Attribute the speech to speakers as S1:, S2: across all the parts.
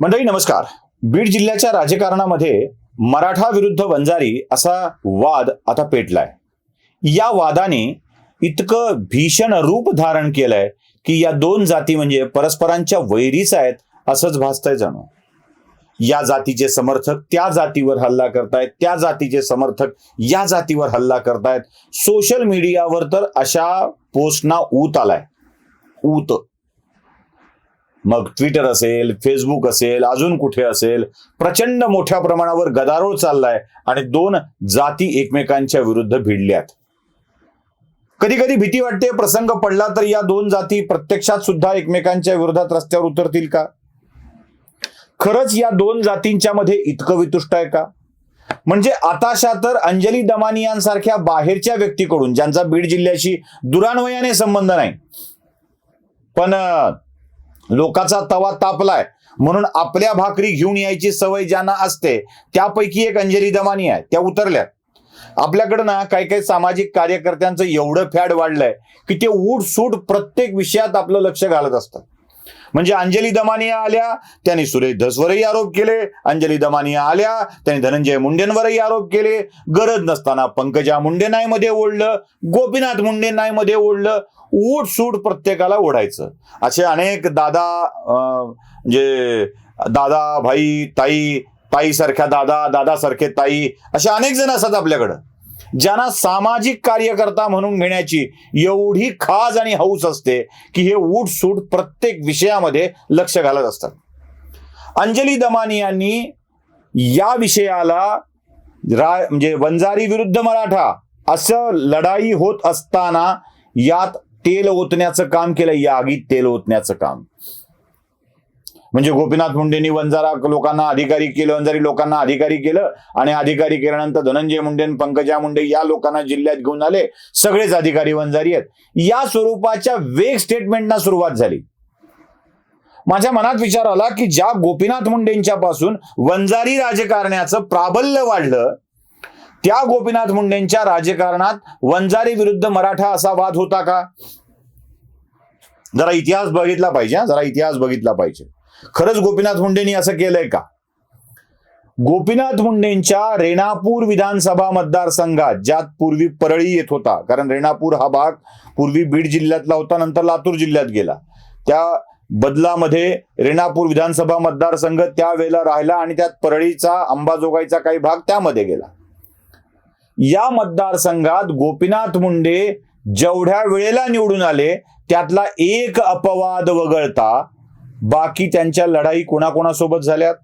S1: मंडळी नमस्कार. बीड जिल्ह्याच्या राजकारणामध्ये मराठा विरुद्ध वंजारी असा वाद आता पेटलाय. या वादाने इतकं भीषण रूप धारण केलंय की या दोन जाती म्हणजे परस्परांच्या वैरीच आहेत असंच भासतंय जाणू या जातीचे समर्थक त्या जातीवर हल्ला करतायत त्या जातीचे समर्थक या जातीवर हल्ला करतायत. सोशल मीडियावर तर अशा पोस्टना ऊत आलाय. ऊत. मग ट्विटर असेल फेसबुक असेल अजून कुठे असेल प्रचंड मोठ्या प्रमाणावर गदारोळ चाललाय आणि दोन जाती एकमेकांच्या विरुद्ध भिडल्यात. कधी कधी भीती वाटते प्रसंग पडला तर या दोन जाती प्रत्यक्षात सुद्धा एकमेकांच्या विरोधात रस्त्यावर उतरतील का? खरंच या दोन जातींच्या मध्ये इतकं वितुष्ट आहे का? म्हणजे आताशा तर अंजली दमानी यांसारख्या बाहेरच्या व्यक्तीकडून ज्यांचा बीड जिल्ह्याशी दुरान्वयाने संबंध नाही. पण लोकाचा तवा तापलाय. म्हणून आपल्या भाकरी घेऊन यायची सवय ज्यांना असते त्यापैकी एक अंजली दमानी आहे. त्या उतरल्या. आपल्याकडं ना काही काही सामाजिक कार्यकर्त्यांचं एवढं फॅड वाढलंय की ते उठ सूट प्रत्येक विषयात आपलं लक्ष घालत असतात. म्हणजे अंजली दमानिया आल्या त्यांनी सुरेश धसवरही आरोप केले. अंजली दमानिया आल्या त्यांनी धनंजय मुंडेंवरही आरोप केले. गरज नसताना पंकजा मुंडे नाही ओढलं गोपीनाथ मुंडे नाही ओढलं. ऊट सूट प्रत्येकाला ओढायचं. असे अनेक दादा अं, म्हणजे दादा भाई ताई ताई सारख्या दादा दादासारखे ताई असे अनेक जण असतात आपल्याकडं. ज्यांना सामाजिक कार्यकर्ता म्हणून घेण्याची एवढी खाज आणि हौस असते की हे उठसूट प्रत्येक विषयामध्ये लक्ष घालत असतात. अंजली दमानी यांनी या विषयाला रा म्हणजे वंजारी विरुद्ध मराठा असं लढाई होत असताना यात तेल ओतण्याचं काम केलं या आगीत तेल ओतण्याचं काम. म्हणजे गोपीनाथ मुंडेंनी वंजारा लोकांना अधिकारी केलं वंजारी लोकांना अधिकारी केलं आणि अधिकारी केल्यानंतर धनंजय मुंडे आणि पंकजा मुंडे या लोकांना जिल्ह्यात घेऊन आले. सगळेच अधिकारी वंजारी आहेत. या स्वरूपाच्या वेग स्टेटमेंटना सुरुवात झाली. माझ्या मनात विचार आला की ज्या गोपीनाथ मुंडेंच्या पासून वंजारी राजकारण्याचं प्राबल्य वाढलं त्या गोपीनाथ मुंडेंच्या राजकारणात वंजारी विरुद्ध मराठा असा वाद होता का? जरा इतिहास बघितला पाहिजे जरा इतिहास बघितला पाहिजे. खरंच गोपीनाथ मुंडेंनी असं केलंय का? गोपीनाथ मुंडेंच्या रेणापूर विधानसभा मतदारसंघात ज्यात पूर्वी परळी येत होता कारण रेणापूर हा भाग पूर्वी बीड जिल्ह्यातला होता नंतर लातूर जिल्ह्यात गेला. त्या बदलामध्ये रेणापूर विधानसभा मतदारसंघ त्यावेळेला राहिला आणि त्यात परळीचा अंबाजोगाईचा काही भाग त्यामध्ये गेला. या मतदारसंघात गोपीनाथ मुंडे जेवढ्या वेळेला निवडून आले त्यातला एक अपवाद वगळता बाकी त्यांच्या लढाई कोणाकोणासोबत झाल्यात?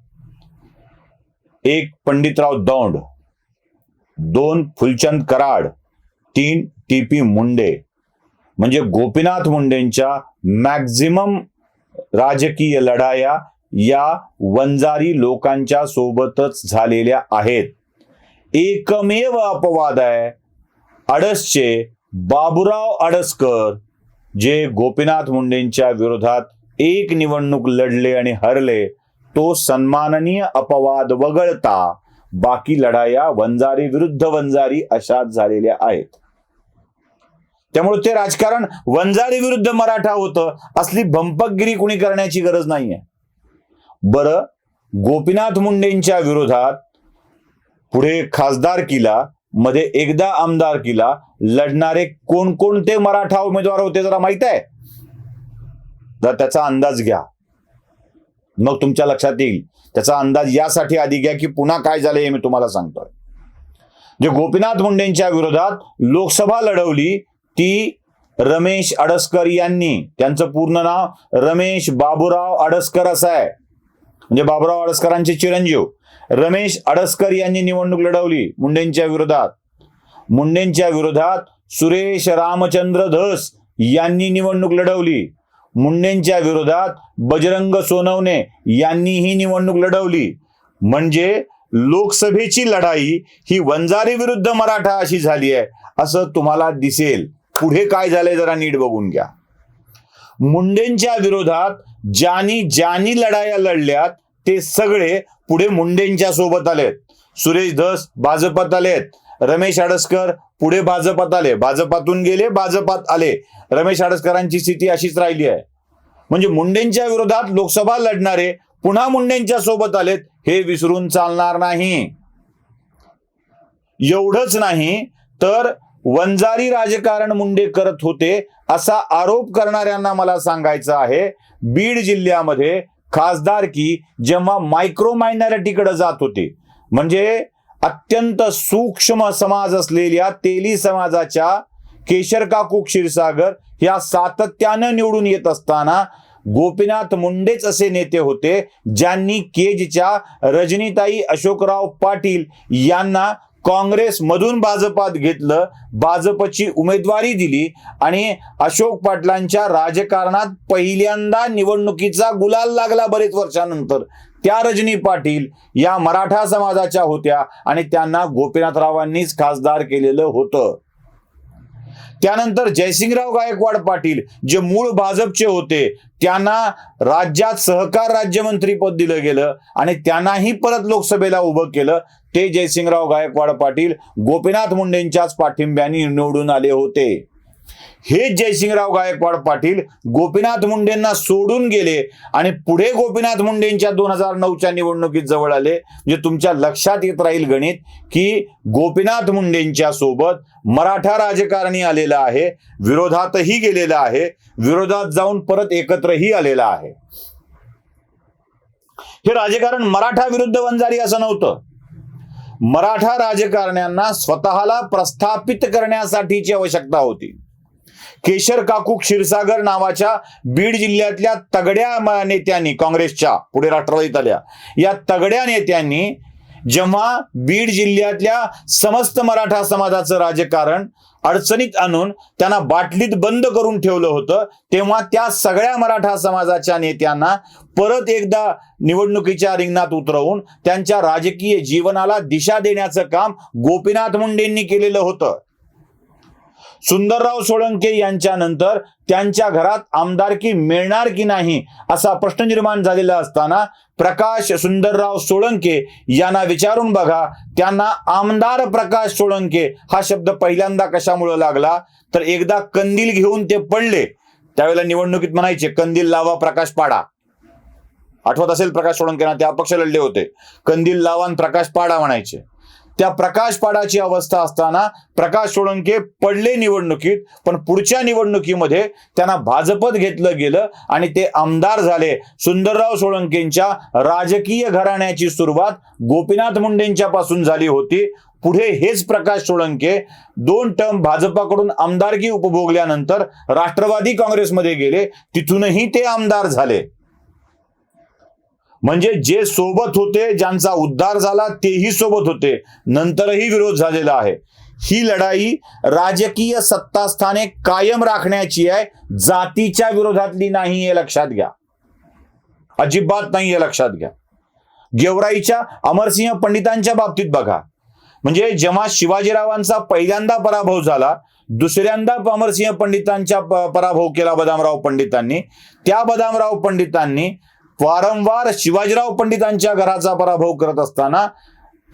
S1: एक पंडितराव दौंड दोन फुलचंद कराड तीन टी पी मुंडे. म्हणजे गोपीनाथ मुंडेंच्या मॅक्झिमम राजकीय लढाया या वंजारी लोकांच्या सोबतच झालेल्या आहेत. एकमेव अपवाद आहे अडसचे बाबुराव अडसकर जे गोपीनाथ मुंडेंच्या विरोधात एक निवडणूक लढले आणि हरले तो सन्माननीय अपवाद वगळता बाकी लढाया वंजारी विरुद्ध वंजारी अशाच झालेल्या आहेत. त्यामुळे ते राजकारण वंजारी विरुद्ध मराठा होतं असली भंपकगिरी कुणी करण्याची गरज नाहीये. बरं गोपीनाथ मुंडेंच्या विरोधात पुढे खासदार किला मध्ये एकदा आमदार किला लढणारे कोणकोणते मराठा उमेदवार होते जरा माहीत आहे? जर त्याचा अंदाज घ्या. मग तुमच्या लक्षात येईल. त्याचा अंदाज यासाठी आधी घ्या की पुन्हा काय झालं हे मी तुम्हाला सांगतोय. जे गोपीनाथ मुंडेंच्या विरोधात लोकसभा लढवली ती रमेश अडसकर यांनी. त्यांचं पूर्ण नाव रमेश बाबूराव अडसकर असं आहे. म्हणजे बाबूराव अडसकरांचे चिरंजीव. रमेश अडसकर यांनी निवडणूक लढवली मुंडेंच्या विरोधात. मुंडेंच्या विरोधात सुरेश रामचंद्र धस यांनी निवडणूक लढवली. मुंडेंच्या विरोधात बजरंग सोनवणे यांनी ही निवडणूक लढवली. म्हणजे लोकसभेची लढाई ही वंजारी विरुद्ध मराठा अशी झाली आहे असं तुम्हाला दिसेल. पुढे काय झालंय जरा नीट बघून घ्या. मुंडेंच्या विरोधात ज्यांनी ज्यांनी लढाया लढल्यात ते सगळे पुढे मुंडेंच्या सोबत आलेत. सुरेश धस भाजपात आलेत. रमेश आडसकर पुढे भाजपात आले. भाजपातून गेले भाजपात आले. रमेश आडसकरांची स्थिती अशीच राहिली आहे. म्हणजे मुंडेंच्या विरोधात लोकसभा लढणारे पुन्हा मुंडेंच्या सोबत आलेत हे विसरून चालणार नाही. एवढंच नाही तर वंजारी राजकारण मुंडे करत होते असा आरोप करणाऱ्यांना मला सांगायचं आहे. बीड जिल्ह्यामध्ये खासदारकी जेव्हा मायक्रो मायनॉरिटीकडे जात होते. म्हणजे अत्यंत सूक्ष्म समाज असलेल्या तेली समाजाच्या केशर काकू क्षीरसागर या सातत्यानं निवडून येत असताना गोपीनाथ मुंडेच असे नेते होते ज्यांनी केजच्या रजनीताई अशोकराव पाटील यांना काँग्रेसमधून भाजपात घेतलं भाजपची उमेदवारी दिली आणि अशोक पाटलांच्या राजकारणात पहिल्यांदा निवडणुकीचा गुलाल लागला बरेच वर्षानंतर. त्या रजनी पाटील या मराठा समाजाच्या होत्या आणि त्यांना गोपीनाथरावांनीच खासदार केलेलं होतं. त्यानंतर जयसिंगराव गायकवाड पाटील जे मूळ भाजपचे होते त्यांना राज्यात सहकार राज्यमंत्रीपद दिलं गेलं आणि त्यांनाही परत लोकसभेला उभं केलं. ते जयसिंगराव गायकवाड पाटील गोपीनाथ मुंडेंच्याच पाठिंब्याने निवडून आले होते. हे जयसिंगराव गायकवाड पाटील गोपीनाथ मुंडेंना सोडून गेले आणि पुढे गोपीनाथ मुंडेंच्या दोन हजार नऊच्या निवडणुकीत जवळ आले म्हणजे तुमच्या लक्षात येत राहील गणित की गोपीनाथ मुंडेंच्या सोबत मराठा राजकारणी आलेला आहे विरोधातही गेलेला आहे विरोधात जाऊन परत एकत्रही आलेला आहे. हे राजकारण मराठा विरुद्ध वंजारी असं नव्हतं. मराठा राजकारण्यांना स्वतःला प्रस्थापित करण्यासाठीची आवश्यकता होती. केशर काकू क्षीरसागर नावाच्या बीड जिल्ह्यातल्या तगड्या नेत्यांनी काँग्रेसच्या पुढे राष्ट्रवादीत आल्या या तगड्या नेत्यांनी जेव्हा बीड जिल्ह्यातल्या समस्त मराठा समाजाचं राजकारण अडचणीत आणून त्यांना बाटलीत बंद करून ठेवलं होतं तेव्हा त्या सगळ्या मराठा समाजाच्या नेत्यांना परत एकदा निवडणुकीच्या रिंगणात उतरवून त्यांच्या राजकीय जीवनाला दिशा देण्याचं काम गोपीनाथ मुंडेंनी केलेलं होतं. सुंदरराव सोळंके यांच्यानंतर त्यांच्या घरात आमदारकी मिळणार की नाही असा प्रश्न निर्माण झालेला असताना प्रकाश सुंदरराव सोळंके यांना विचारून बघा. त्यांना आमदार प्रकाश सोळंके हा शब्द पहिल्यांदा कशामुळे लागला? तर एकदा कंदील घेऊन ते पडले. त्यावेळेला निवडणुकीत म्हणायचे कंदील लावा प्रकाश पाडा. आठवत असेल प्रकाश सोळंकेना ते अपक्ष लढले होते. कंदील लावा प्रकाश पाडा म्हणायचे. त्या प्रकाश पाडाची अवस्था असताना प्रकाश सोळंके पडले निवडणुकीत पण पुढच्या निवडणुकीमध्ये त्यांना भाजपत घेतलं गेलं आणि ते आमदार झाले. सुंदरराव सोळंकेंच्या राजकीय घराण्याची सुरुवात गोपीनाथ मुंडेंच्या पासून झाली होती. पुढे हेच प्रकाश सोळंके दोन टर्म भाजपाकडून आमदारकी उपभोगल्यानंतर राष्ट्रवादी काँग्रेसमध्ये गेले. तिथूनही ते आमदार झाले. म्हणजे जे सोबत होते ज्यांचा उद्धार झाला तेही सोबत होते. नंतरही विरोध झालेला आहे. ही लढाई राजकीय सत्तास्थाने कायम राखण्याची आहे. जातीच्या विरोधातली नाही हे लक्षात घ्या. अजिबात नाही हे लक्षात घ्या. गेवराईच्या अमरसिंह पंडितांच्या बाबतीत बघा. म्हणजे जेव्हा शिवाजीरावांचा पहिल्यांदा पराभव झाला दुसऱ्यांदा अमरसिंह पंडितांच्या पराभव केला बदामराव पंडितांनी. त्या बदामराव पंडितांनी वारंवार शिवाजीराव पंडितांच्या घराचा पराभव करत असताना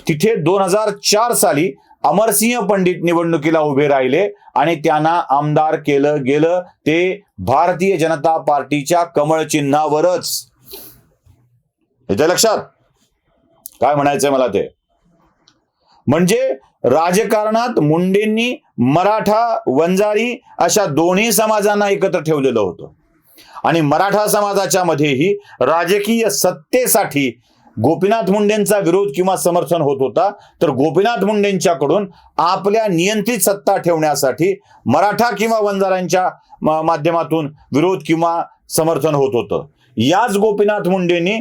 S1: तिथे दोन हजार चार साली अमरसिंह पंडित निवडणुकीला उभे राहिले आणि त्यांना आमदार केलं गेलं ते भारतीय जनता पार्टीच्या कमळ चिन्हावरच. येते लक्षात? काय म्हणायचंय मला ते? म्हणजे राजकारणात मुंडेंनी मराठा वंजारी अशा दोन्ही समाजांना एकत्र ठेवलेलं होतं. आणि मराठा समाजाच्या मध्येही राजकीय सत्तेसाठी गोपीनाथ मुंडेंचा विरोध किंवा समर्थन होत होता तर गोपीनाथ मुंडेंच्याकडून आपल्या नियंत्रित सत्ता ठेवण्यासाठी मराठा किंवा वंजारांच्या माध्यमातून विरोध किंवा समर्थन होत होतं. याच गोपीनाथ मुंडेंनी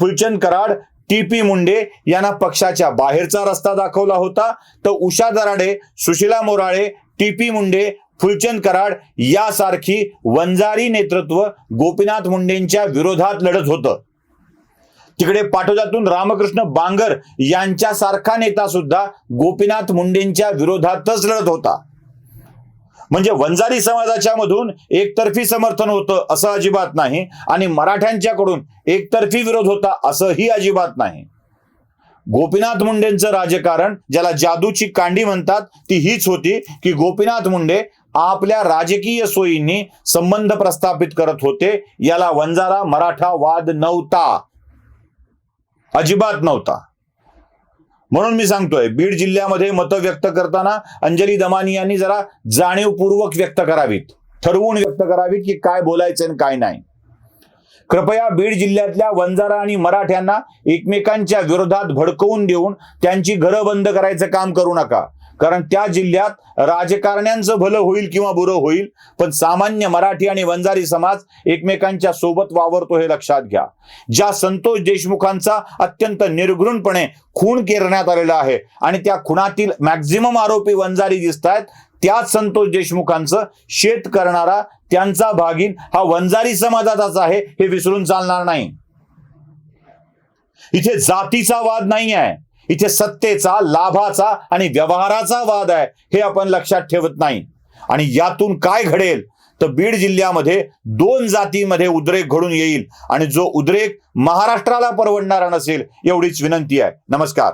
S1: फुलचंद कराड टी पी मुंडे यांना पक्षाच्या बाहेरचा रस्ता दाखवला होता. तर उषा दराडे सुशीला मोराळे टी पी मुंडे फुलचंद कराड यासारखी वंजारी नेतृत्व गोपीनाथ मुंडेंच्या विरोधात लढत होतं. तिकडे पाठोजातून रामकृष्ण बांगर यांच्यासारखा नेता सुद्धा गोपीनाथ मुंडेंच्या विरोधातच लढत होता. म्हणजे वंजारी समाजाच्या मधून एकतर्फी समर्थन होतं असं अजिबात नाही आणि मराठ्यांच्याकडून एकतर्फी विरोध होता असंही अजिबात नाही. गोपीनाथ मुंडेंचं राजकारण ज्याला जादूची कांडी म्हणतात ती हीच होती की गोपीनाथ मुंडे आपल्या राजकीय सोयींनी संबंध प्रस्थापित करत होते. याला वंजारा मराठा वाद नव्हता. अजिबात नव्हता. म्हणून मी सांगतोय बीड जिल्ह्यामध्ये मतं व्यक्त करताना अंजली दमानी यांनी जरा जाणीवपूर्वक व्यक्त करावीत. ठरवून व्यक्त करावीत की काय बोलायचं आणि काय नाही. कृपया बीड जिल्ह्यातल्या वंजारा आणि मराठ्यांना एकमेकांच्या विरोधात भडकवून देऊन त्यांची घरं बंद करायचं काम करू नका. कारण त्या जिल्ह्यात राजकारण्यांचं भलं होईल किंवा बुरं होईल पण सामान्य मराठी आणि वंजारी समाज एकमेकांच्या सोबत वावरतो हे लक्षात घ्या. ज्या संतोष देशमुखांचा अत्यंत निर्घृणपणे खून केरण्यात आलेला आहे आणि त्या खुनातील मॅक्झिमम आरोपी वंजारी दिसत आहेत त्याच संतोष देशमुखांचं शेत करणारा त्यांचा भागीन हा वंजारी समाजाचाच आहे हे विसरून चालणार नाही. इथे जातीचा वाद नाही आहे इथे सत्तेचा लाभाचा आणि व्यवहाराचा वाद आहे हे आपण लक्षात ठेवत नाही. आणि यातून काय घडेल? तर बीड जिल्ह्यामध्ये दोन जातीमध्ये उद्रेक घडून येईल. आणि जो उद्रेक महाराष्ट्राला परवडणारा नसेल एवढीच विनंती आहे. नमस्कार.